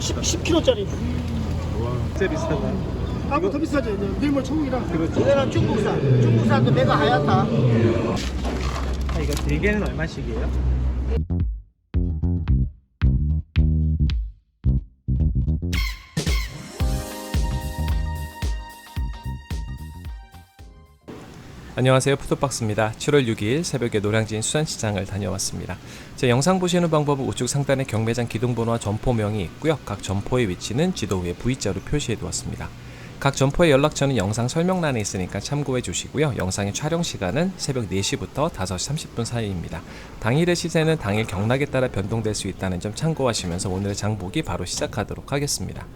10, 10kg짜리. 와, 진짜 비싸다. 아까 더 비싸죠. 이제 밀물 총이랑. 그렇죠. 이거는 중국산. 중국산도 배가 하얗다. 아, 이거 대게는 얼마씩이에요? 안녕하세요 푸드박스입니다 7월 6일 새벽에 노량진 수산시장을 다녀왔습니다 제 영상 보시는 방법은 우측 상단에 경매장 기둥번호와 점포명이 있고요 각 점포의 위치는 지도 위에 V자로 표시해 두었습니다 각 점포의 연락처는 영상 설명란에 있으니까 참고해 주시고요 영상의 촬영 시간은 새벽 4시부터 5시 30분 사이입니다 당일의 시세는 당일 경락에 따라 변동될 수 있다는 점 참고하시면서 오늘의 장보기 바로 시작하도록 하겠습니다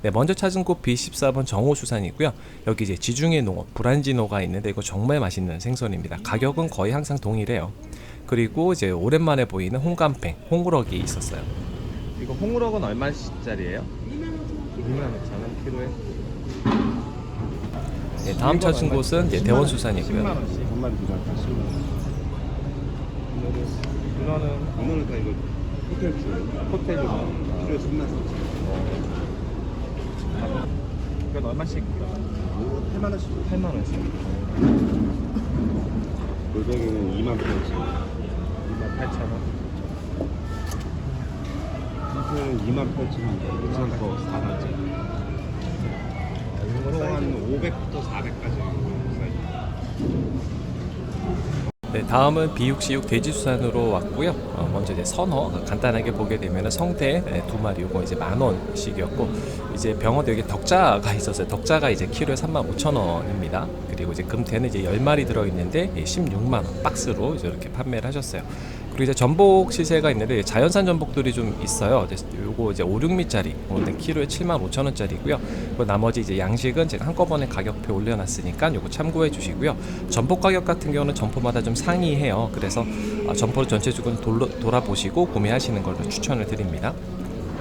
네, 먼저 찾은 곳 B14번 정호수산이고요. 여기 이제 지중해 농어 브란지노가 있는데 이거 정말 맛있는 생선입니다. 가격은 거의 항상 동일해요. 그리고 이제 오랜만에 보이는 홍감팽, 홍우럭이 있었어요. 이거 홍우럭은 얼마짜리예요? 2만 5천 키로에. 네, 다음 찾은 곳은 이제 대원수산이고요. 10만 원씩. 한 마리 부장 10만 원. 이거는 이거는 다 이거 호텔 주예요. 호텔 중. 키로에 3만 3천 이건 얼마씩? 원. 8만 원씩. 8만 원씩. 골뱅이는 2만 8천 2만 8천 원. 이거는 2만 8천 원. 이만 더 4만 원. 이거는 한 500부터 400까지. 네, 다음은 비육시육 돼지수산으로 왔고요. 어, 먼저 이제 선어 간단하게 보게 되면 성대 네, 두 마리 요거 이제 만 원씩이었고 이제 병어도 여기 덕자가 있었어요. 덕자가 이제 키로에 3만 5천 원입니다. 그리고 이제 금태는 이제 10마리 들어 있는데 16만 원 박스로 이제 이렇게 판매를 하셨어요. 그리고 이제 전복 시세가 있는데 자연산 전복들이 좀 있어요. 요거 이제 5, 6미짜리 오늘 키로에 7만 5천 원짜리고요. 그리고 나머지 이제 양식은 제가 한꺼번에 가격표 올려놨으니까 요거 참고해 주시고요. 전복 가격 같은 경우는 점포마다 좀 상이해요. 그래서 아, 점포를 전체적으로 돌아보시고 구매하시는 걸로 추천을 드립니다.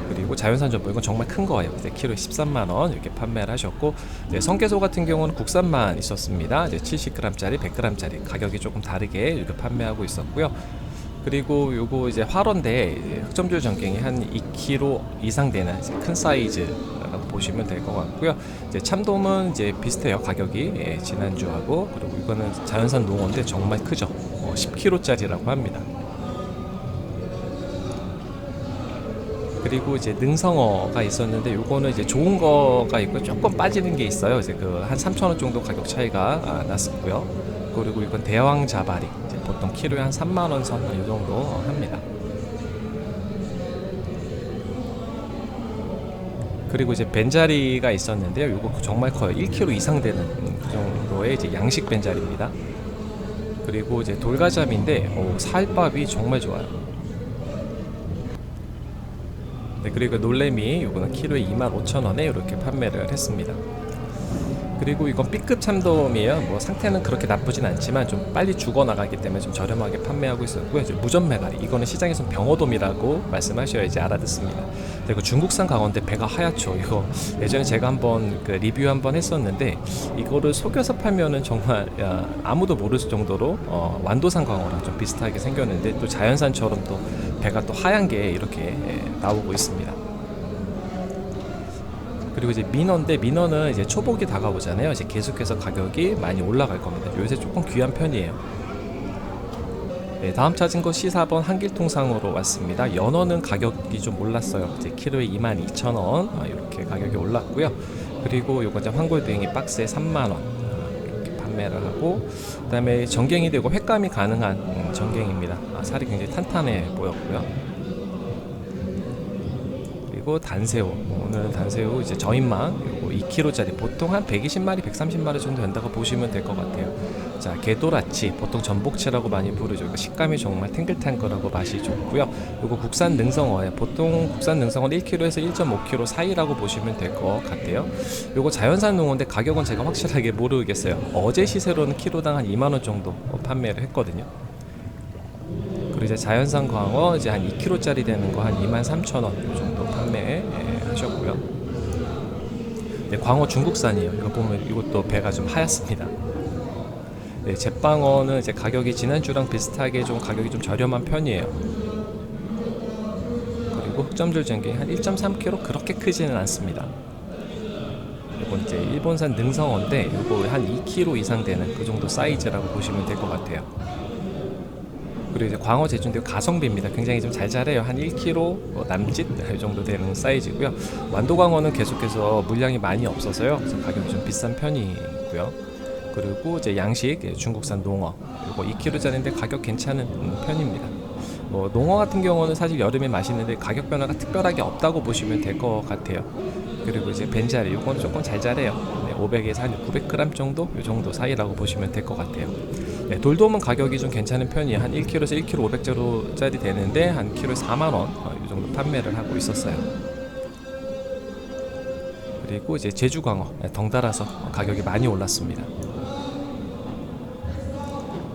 그리고 자연산 전복 이건 정말 큰 거예요. 이제 키로에 13만 원 이렇게 판매를 하셨고 이제 성게소 같은 경우는 국산만 있었습니다. 이제 70g짜리, 100g짜리 가격이 조금 다르게 이렇게 판매하고 있었고요. 그리고 요거 이제 활어인데 흑점줄 전갱이 한 2kg 이상 되는 큰 사이즈라고 보시면 될 것 같고요. 이제 참돔은 이제 비슷해요 가격이 예, 지난주하고 그리고 이거는 자연산 농어인데 정말 크죠. 어, 10kg짜리라고 합니다. 그리고 이제 능성어가 있었는데 요거는 이제 좋은 거가 있고 조금 빠지는 게 있어요. 이제 그 한 3,000원 정도 가격 차이가 아, 났었고요. 그리고 이건 대왕 이제 보통 키로에 한 3만 원 선 이 정도 합니다. 그리고 이제 벤자리가 있었는데요. 요거 정말 커요. 1kg 이상 되는 음, 그 정도의 이제 양식 벤자리입니다. 그리고 이제 돌가자미인데 오, 살밥이 정말 좋아요. 네, 그리고 놀래미 요거는 키로에 25,000원에 이렇게 판매를 했습니다. 그리고 이건 B급 참돔이에요. 뭐 상태는 그렇게 나쁘진 않지만 좀 빨리 죽어 나가기 때문에 좀 저렴하게 판매하고 있었고요. 이제 무전 메가리 이거는 시장에서 병어돔이라고 말씀하셔야지 알아듣습니다. 그리고 중국산 강어인데 배가 하얗죠. 이거 예전에 제가 한번 그 리뷰 한번 했었는데 이거를 속여서 팔면은 정말 야, 아무도 모를 정도로 어, 완도산 강어랑 좀 비슷하게 생겼는데 또 자연산처럼 또 배가 또 하얀 게 이렇게 예, 나오고 있습니다. 그리고 이제 민어인데 민어는 이제 초복이 다가오잖아요. 이제 계속해서 가격이 많이 올라갈 겁니다. 요새 조금 귀한 편이에요. 네, 다음 찾은 거 C4번 한길통상으로 왔습니다. 연어는 가격이 좀 올랐어요. 이제 키로에 22,000원 아, 이렇게 가격이 올랐고요. 그리고 요거 이제 황골뱅이 박스에 3만 원 아, 이렇게 판매를 하고 그다음에 전갱이 되고 횟감이 가능한 음, 전갱입니다. 아, 살이 굉장히 탄탄해 보였고요. 그리고 단새우. 오늘은 단새우 이제 저인망 요거 2kg짜리. 보통 한 120마리 130마리 정도 된다고 보시면 될 것 같아요. 자 게도라치. 보통 전복치라고 많이 부르죠. 이거 식감이 정말 탱글탱글하고 맛이 좋고요. 요거 국산 능성어예요. 보통 국산 능성어는 1kg에서 1.5kg 사이라고 보시면 될 것 같아요. 요거 자연산 농어인데 가격은 제가 확실하게 모르겠어요. 어제 시세로는 키로당 한 2만원 정도 판매를 했거든요 그리고 이제 자연산 광어 이제 한 2kg짜리 되는 거 한 23,000원 정도 판매 예, 하셨고요. 네, 광어 중국산이에요. 이거 보면 이것도 배가 좀 하얗습니다. 네, 제빵어는 이제 가격이 지난주랑 비슷하게 좀 가격이 좀 저렴한 편이에요. 그리고 흑점줄 전갱이 한 1.3kg 그렇게 크지는 않습니다. 이건 이제 일본산 능성어인데 이거 한 2kg 이상 되는 그 정도 사이즈라고 보시면 될 것 같아요. 그리고 이제 광어 제주인데 가성비입니다. 굉장히 좀 잘 자라요. 한 1kg 남짓 이 정도 되는 사이즈고요. 완도 광어는 계속해서 물량이 많이 없어서요. 그래서 가격이 좀 비싼 편이고요. 그리고 이제 양식 예, 중국산 농어 이거 2kg짜리인데 가격 괜찮은 음, 편입니다. 뭐 농어 같은 경우는 사실 여름에 맛있는데 가격 변화가 특별하게 없다고 보시면 될 것 같아요. 그리고 이제 벤자리 이건 조금 잘 자래요. 네, 500에서 한 900g 정도 이 정도 사이라고 보시면 될 것 같아요. 네, 돌돔은 가격이 좀 괜찮은 편이에요. 한 1kg에서 1kg 500짜리 되는데 한 키로에 4만 원 어, 이 정도 판매를 하고 있었어요. 그리고 이제 제주 광어 네, 덩달아서 가격이 많이 올랐습니다.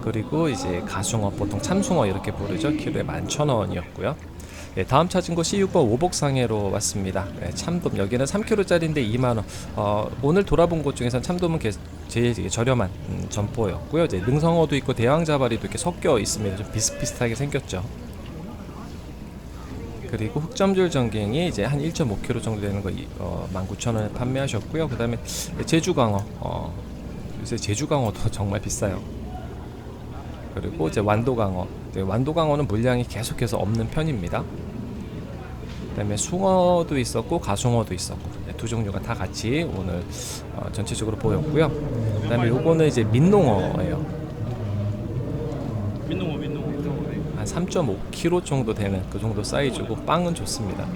그리고 이제 가숭어 보통 참숭어 이렇게 부르죠. 키로에 11,000원이었고요. 네, 다음 찾은 곳 C6번 오복상해로 왔습니다. 네, 참돔 여기는 3kg짜리인데 2만 원. 어, 오늘 돌아본 곳 중에서 참돔은 게- 제일 저렴한 음, 점포였고요. 이제 능성어도 있고 대왕자발이도 이렇게 섞여 있습니다. 좀 비슷비슷하게 생겼죠. 그리고 흑점줄 전갱이 이제 한 1.5kg 정도 되는 거 이- 어, 19,000원에 판매하셨고요. 그 다음에 제주광어 어, 요새 제주광어도 정말 비싸요. 그리고 이제 완도광어. 이제 완도광어는 물량이 계속해서 없는 편입니다. 그다음에 숭어도 있었고 가숭어도 있었고 네, 두 종류가 다 같이 오늘 어, 전체적으로 보였고요. 그다음에 요거는 이제 민농어예요. 민농어 민농어 한 3.5kg 정도 되는 그 정도 사이즈고 빵은 좋습니다.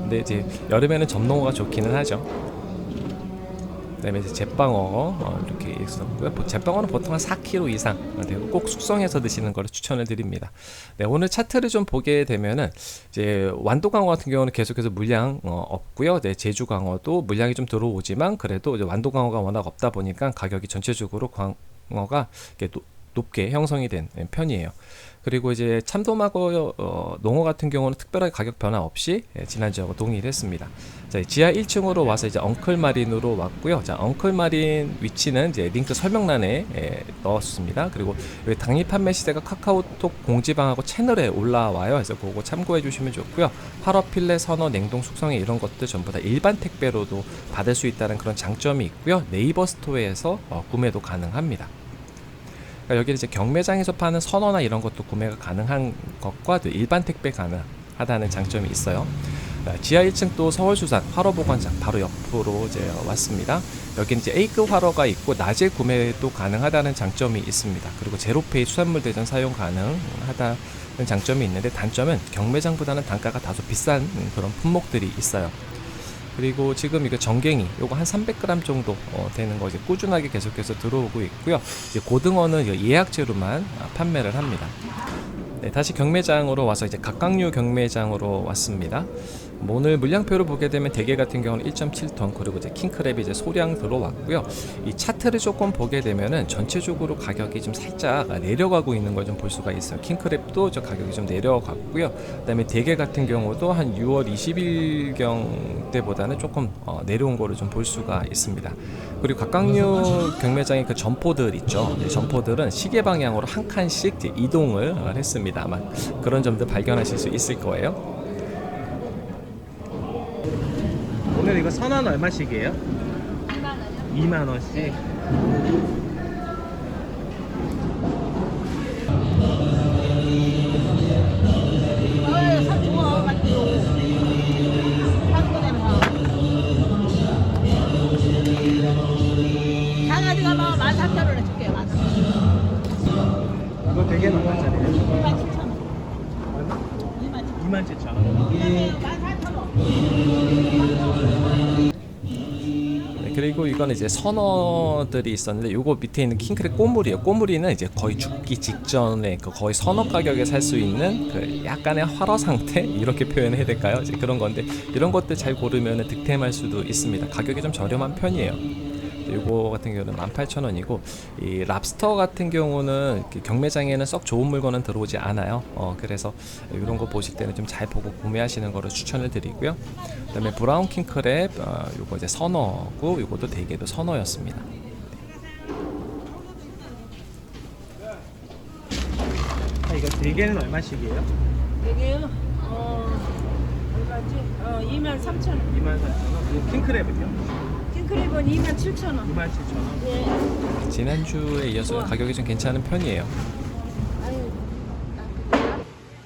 근데 이제 여름에는 점농어가 좋기는 하죠. 그다음에 이제 제빵어 어, 이렇게 있었고요. 뭐 제빵어는 보통 한 4kg 이상 되고 꼭 숙성해서 드시는 걸 추천을 드립니다. 네, 오늘 차트를 좀 보게 되면은 이제 완도 강어 같은 경우는 계속해서 물량 어, 없고요. 네, 제주 강어도 물량이 좀 들어오지만 그래도 이제 완도 강어가 워낙 없다 보니까 가격이 전체적으로 광어가 이렇게 노- 높게 형성이 된 편이에요. 그리고 이제 참돔하고 어, 농어 같은 경우는 특별하게 가격 변화 없이 예, 지난주하고 동일했습니다. 자, 지하 1층으로 와서 이제 엉클 마린으로 왔고요. 자, 엉클 마린 위치는 이제 링크 설명란에 예, 넣었습니다. 그리고 당일 판매 시세가 카카오톡 공지방하고 채널에 올라와요. 그래서 그거 참고해 주시면 좋고요. 활어 필레 선어 냉동 숙성에 이런 것들 전부 다 일반 택배로도 받을 수 있다는 그런 장점이 있고요. 네이버 스토어에서 어, 구매도 가능합니다. 그러니까 여기는 이제 경매장에서 파는 선어나 이런 것도 구매가 가능한 것과 또 일반 택배 가능하다는 장점이 있어요. 자, 지하 1층 또 서울수산 활어보관장 바로 옆으로 이제 왔습니다. 여기는 이제 A급 활어가 있고 낮에 구매도 가능하다는 장점이 있습니다. 그리고 제로페이 수산물 대전 사용 가능하다는 장점이 있는데 단점은 경매장보다는 단가가 다소 비싼 그런 품목들이 있어요. 그리고 지금 이거 정갱이 요거 한 300g 정도 어, 되는 거 이제 꾸준하게 계속해서 들어오고 있고요. 이제 고등어는 예약제로만 아, 판매를 합니다. 네, 다시 경매장으로 와서 이제 각각류 경매장으로 왔습니다. 뭐 오늘 물량표를 보게 되면 대게 같은 경우는 1.7톤 그리고 이제 킹크랩이 이제 소량 들어왔고요. 이 차트를 조금 보게 되면은 전체적으로 가격이 좀 살짝 내려가고 있는 걸 좀 볼 수가 있어요. 킹크랩도 저 가격이 좀 내려갔고요. 그다음에 대게 같은 경우도 한 6월 20일 경 때보다는 조금 어, 내려온 거를 좀 볼 수가 있습니다. 그리고 각각류 경매장의 그 점포들 있죠. 네, 점포들은 시계 방향으로 한 칸씩 이동을 어, 했습니다. 아마 그런 점들 발견하실 수 있을 거예요. 오늘 이거 선원 얼마씩이에요? 2만 원씩 강아지가 뭐 13,000원에 줄게요. 13,000원. 이거 되게는 얼마짜리예요? 27,000원. 얼마? 27,000원. 2만 7천 원 그리고 이거는 이제 선어들이 있었는데 요거 밑에 있는 킹크랩 꼬물이에요. 꼬물이는 이제 거의 죽기 직전에 그 거의 선어 가격에 살 수 있는 그 약간의 활어 상태 이렇게 표현해야 될까요? 이제 그런 건데 이런 것들 잘 고르면 득템할 수도 있습니다. 가격이 좀 저렴한 편이에요. 요거 같은 경우는 18,000원이고 이 랍스터 같은 경우는 경매장에는 썩 좋은 물건은 들어오지 않아요. 어, 그래서 이런 거 보실 때는 좀 잘 보고 구매하시는 거를 추천을 드리고요. 그다음에 브라운 킹크랩 어, 요거 이제 선어고 요것도 대게도 선어였습니다. 아, 이거 대게는 얼마씩이에요? 이게요, 어, 어, 2만 3천 원. 23,000원. 킹크랩은요? 킹크랩은 2만 7천 원. 27,000원. 예. 지난주에 이어서 가격이 좀 괜찮은 편이에요.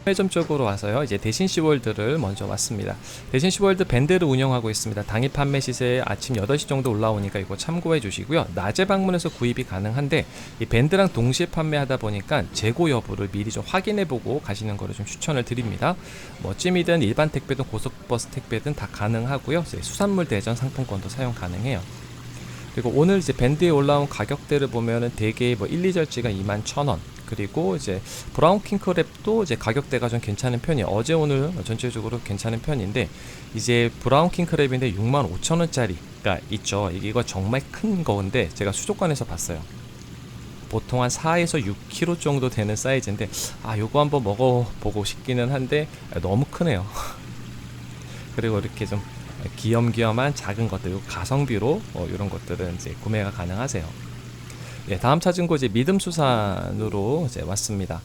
편의점 쪽으로 와서요. 이제 대신 시월드를 먼저 왔습니다. 대신 시월드 밴드를 운영하고 있습니다. 당일 판매 시세 아침 8시 정도 올라오니까 이거 참고해 주시고요. 낮에 방문해서 구입이 가능한데 이 밴드랑 동시에 판매하다 보니까 재고 여부를 미리 좀 확인해 보고 가시는 거를 좀 추천을 드립니다. 뭐 찜이든 일반 택배든 고속버스 택배든 다 가능하고요. 수산물 대전 상품권도 사용 가능해요. 그리고 오늘 이제 밴드에 올라온 가격대를 보면은 대개 뭐 1, 2절지가 2만 1,000원. 그리고 이제 브라운 킹크랩도 이제 가격대가 좀 괜찮은 편이에요. 어제 오늘 전체적으로 괜찮은 편인데 이제 브라운 킹크랩인데 6만 5천 원짜리가 있죠. 이게 이거 정말 큰 거인데 제가 수족관에서 봤어요. 보통 한 4에서 6kg 정도 되는 사이즈인데 아 요거 한번 먹어보고 싶기는 한데 너무 크네요. 그리고 이렇게 좀 귀염귀염한 작은 것들, 요 가성비로 어, 이런 것들은 이제 구매가 가능하세요. 예, 다음 찾은 곳이 믿음수산으로 이제 왔습니다.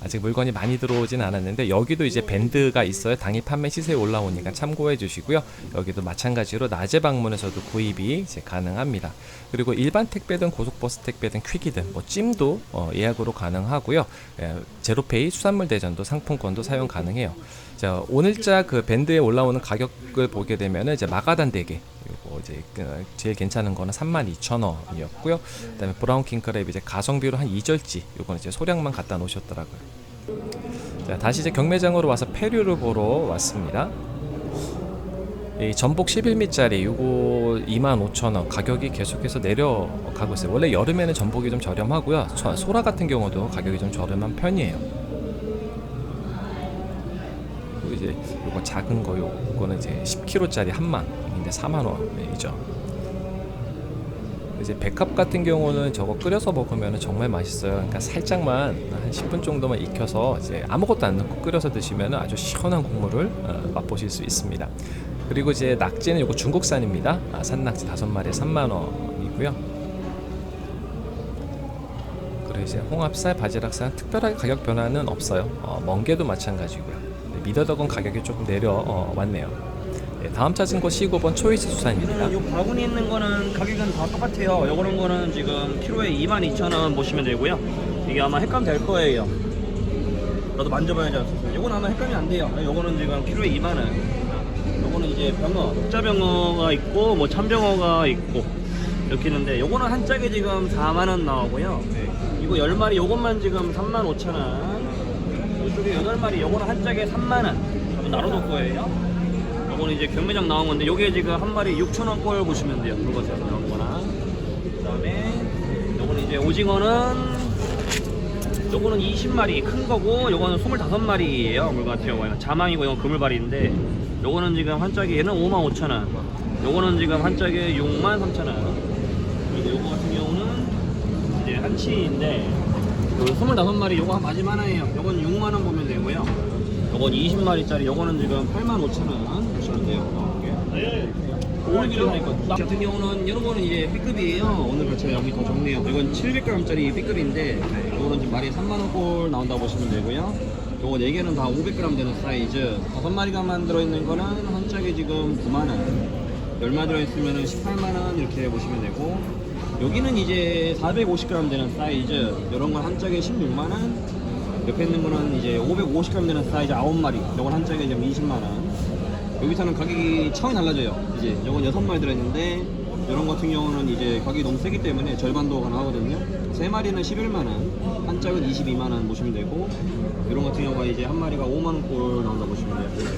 아직 물건이 많이 들어오진 않았는데 여기도 이제 밴드가 있어요. 당일 판매 시세에 올라오니까 참고해 주시고요. 여기도 마찬가지로 낮에 방문해서도 구입이 이제 가능합니다. 그리고 일반 택배든 고속버스 택배든 퀵이든 뭐 찜도 어, 예약으로 가능하고요. 예, 제로페이 수산물 대전도 상품권도 사용 가능해요. 자 오늘자 그 밴드에 올라오는 가격을 보게 되면은 이제 마가단 대게 그리고 이제 그 제일 괜찮은 거는 32,000원이었고요. 그다음에 브라운 킹크랩 이제 가성비로 한 2절지 요거는 이제 소량만 갖다 놓으셨더라고요. 자 다시 이제 경매장으로 와서 페류를 보러 왔습니다. 이 전복 11미짜리 요거 25,000원 가격이 계속해서 내려가고 있어요. 원래 여름에는 전복이 좀 저렴하고요. 소- 소라 같은 경우도 가격이 좀 저렴한 편이에요. 그리고 이제 요거 작은 거 요거는 이제 10kg짜리 한망 인데 4만 원이죠. 이제 백합 같은 경우는 저거 끓여서 먹으면 정말 맛있어요. 그러니까 살짝만 한 10분 정도만 익혀서 이제 아무것도 안 넣고 끓여서 드시면 아주 시원한 국물을 어, 맛보실 수 있습니다. 그리고 이제 낙지는 요거 중국산입니다. 아, 산낙지 다섯 마리에 3만 원이고요. 그리고 이제 홍합살, 바지락살 특별하게 가격 변화는 없어요. 어, 멍게도 마찬가지고요. 네, 미더덕은 가격이 조금 내려왔네요. 네, 다음 찾은 곳 19번 초이스 수산입니다. 요 바구니 있는 거는 가격은 다 똑같아요. 요거는 거는 지금 키로에 22,000원 보시면 되고요. 이게 아마 횟감 될 거예요. 나도 만져봐야지 알겠어요. 요거는 아마 횟감이 안 돼요. 요거는 지금 키로에 2만 원. 요거는 이제 병어, 흑자병어가 있고 뭐 참병어가 있고 이렇게 있는데 요거는 한 짝에 지금 4만 원 나오고요. 이거 10마리 요것만 지금 3만 5천 원. 이쪽에 8마리 요거는 한 짝에 3만 원. 이거 나눠줄 거예요. 요거는 이제 경매장 나온 건데 요게 지금 한 마리 6천 원꼴 보시면 돼요. 붉어서 나온 거나. 그 다음에 요거는 이제 오징어는 요거는 20마리 큰 거고 요거는 25마리예요. 물 같은 경우에는 자망이고 이건 그물발이인데 요거는 지금 한 짝에 얘는 5만 5천 원. 요거는 지금 한 짝에 6만 3천 원. 그리고 요거 같은 경우는 이제 한치인데 요 25마리 요거 마지막 하나예요. 요건 6만 원 보면 되고요. 요건 20마리짜리 요거는 지금 8만 5천 원. 오늘기로 하니까 같은 경우는 이런 거는 이제 B급이에요. 오늘 같이 여기 더 적네요. 이건 700g짜리 B급인데 요거는 지금 마리에 3만 원꼴 나온다고 보시면 되고요. 요거 4개는 다 500g 되는 사이즈. 5마리가만 들어있는 거는 한 짝에 지금 9만 원. 10마리 들어있으면 18만 원 이렇게 보시면 되고 여기는 이제 450g 되는 사이즈. 이런 건 한 짝에 16만 원. 옆에 있는 거는 이제 550g 되는 사이즈 9마리. 요건 한 짝에 지금 20만 원. 여기서는 가격이 차원이 달라져요. 이제 요건 6마리 들어있는데 이런 같은 경우는 이제 가격이 너무 세기 때문에 절반도 가능하거든요. 3마리는 11만 원, 한 짝은 22만 원 보시면 되고 이런 같은 경우가 이제 한 마리가 5만 원 꼴 나온다 보시면 돼요.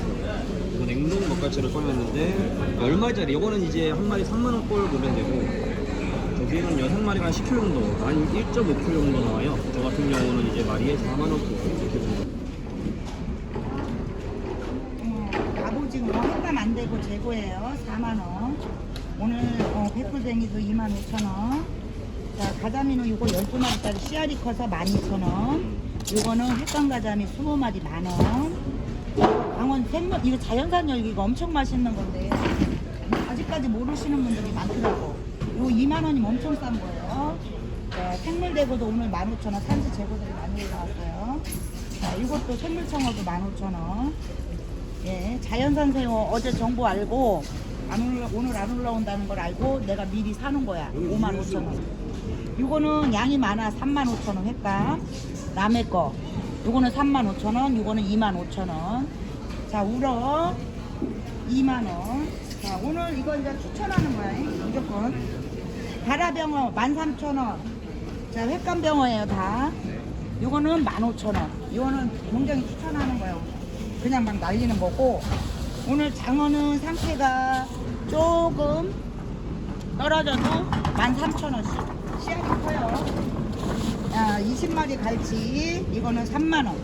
이거 냉동 먹갈치를 썰렸는데 10마리짜리 요거는 이제 한 마리 3만 원 꼴 보면 되고 저기는 6마리가 한 10kg 정도, 아니 1.5kg 정도 나와요. 저 같은 경우는 이제 마리에 4만 원 꼴 이렇게 보면 갑오징어 되고 재고예요. 4만 원. 오늘 어, 백불쟁이도 2만 5천 원. 자, 가자미는 이거 12마리짜리 씨알이 커서 12,000원. 요거는 햇감 가자미 20마리 만 원. 강원 생물 이거 자연산 열기가 엄청 맛있는 건데 아직까지 모르시는 분들이 많더라고. 이거 2만 원이면 엄청 싼 거예요. 자, 생물 대고도 오늘 15,000원 산지 재고들이 많이 올라왔어요. 자, 이것도 생물청어도 15,000원. 예, 자연산 새우 어제 정보 알고 안 올라, 오늘 안 올라온다는 걸 알고 내가 미리 사는 거야. 5만 5천 원. 이거는 양이 많아. 3만 5천 원 횟감. 남의 거. 이거는 3만 5천 원. 이거는 2만 5천 원. 자, 우럭 2만 원. 자, 오늘 이거 이제 추천하는 거야. 무조건. 다라병어 13,000원. 자, 횟감병어예요, 다. 요거는 15,000원. 이거는 굉장히 추천하는 거예요. 그냥 막 날리는 거고. 오늘 장어는 상태가 조금 떨어져도 13,000원씩. 씨알이 커요. 자, 20마리 갈치. 이거는 3만원.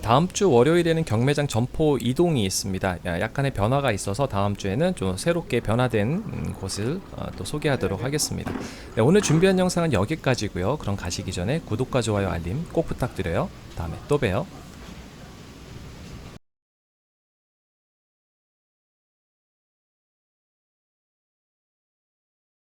다음 주 월요일에는 경매장 점포 이동이 있습니다. 야, 약간의 변화가 있어서 다음 주에는 좀 새롭게 변화된 음, 곳을 어, 또 소개하도록 하겠습니다. 네, 오늘 준비한 영상은 여기까지고요. 그럼 가시기 전에 구독과 좋아요 알림 꼭 부탁드려요. 다음에 또 봬요.